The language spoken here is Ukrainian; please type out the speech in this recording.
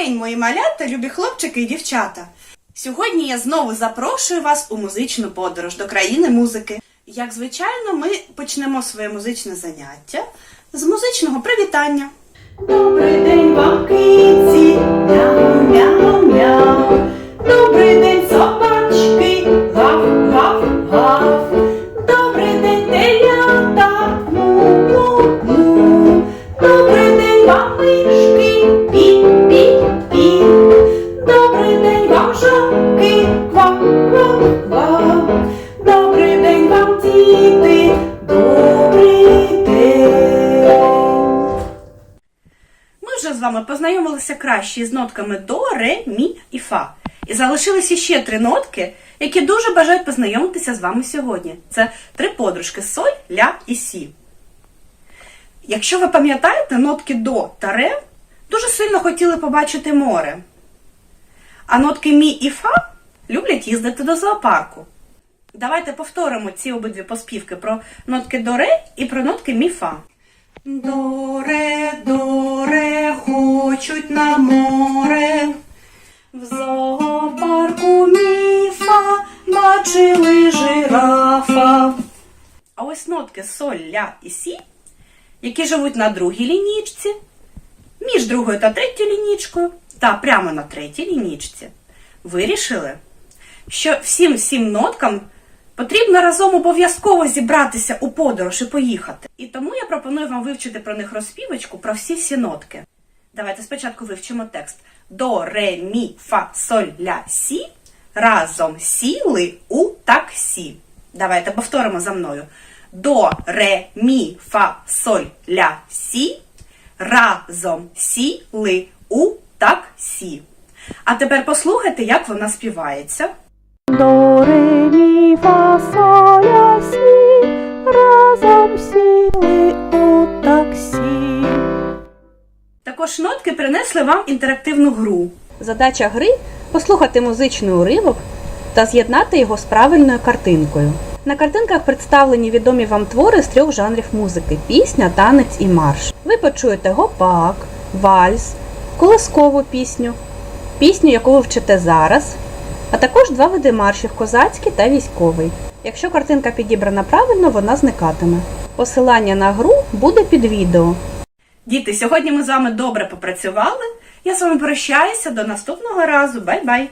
мої малята, любі хлопчики і дівчата. Сьогодні я знову запрошую вас у музичну подорож до країни музики. Як звичайно, ми почнемо своє музичне заняття з музичного привітання. Добрий день, вам киці, з вами познайомилися краще з нотками до, ре, мі і фа. І залишилися ще три нотки, які дуже бажають познайомитися з вами сьогодні. Це три подружки соль, ля і сі. Якщо ви пам'ятаєте, нотки до та ре дуже сильно хотіли побачити море. А нотки мі і фа люблять їздити до зоопарку. Давайте повторимо ці обидві поспівки про нотки до ре і про нотки мі фа. До ре, до хочуть на море. В зоопарку міфа бачили жирафа. А ось нотки соль, ля і сі, які живуть на другій лінічці, між другою та третьою лінічкою, та прямо на третій лінічці, вирішили, що всім всім ноткам потрібно разом обов'язково зібратися у подорож і поїхати. І тому я пропоную вам вивчити про них розпівочку про всі всі нотки. Давайте спочатку вивчимо текст. До, ре, мі, фа, соль, ля, сі. Разом сіли у таксі. Давайте повторимо за мною. До, ре, мі, фа, соль, ля, сі. Разом сіли у таксі. А тепер послухайте, як вона співається. До, ре, мі, фа, соль, ля, сі, разом сіли Також нотки принесли вам інтерактивну гру. Задача гри послухати музичний уривок та з'єднати його з правильною картинкою. На картинках представлені відомі вам твори з трьох жанрів музики: пісня, танець і марш. Ви почуєте гопак, вальс, колискову пісню, пісню, яку ви вчите зараз, а також два види маршів козацький та військовий. Якщо картинка підібрана правильно, вона зникатиме. Посилання на гру буде під відео. Діти, сьогодні ми з вами добре попрацювали. Я з вами прощаюся до наступного разу. Бай-бай!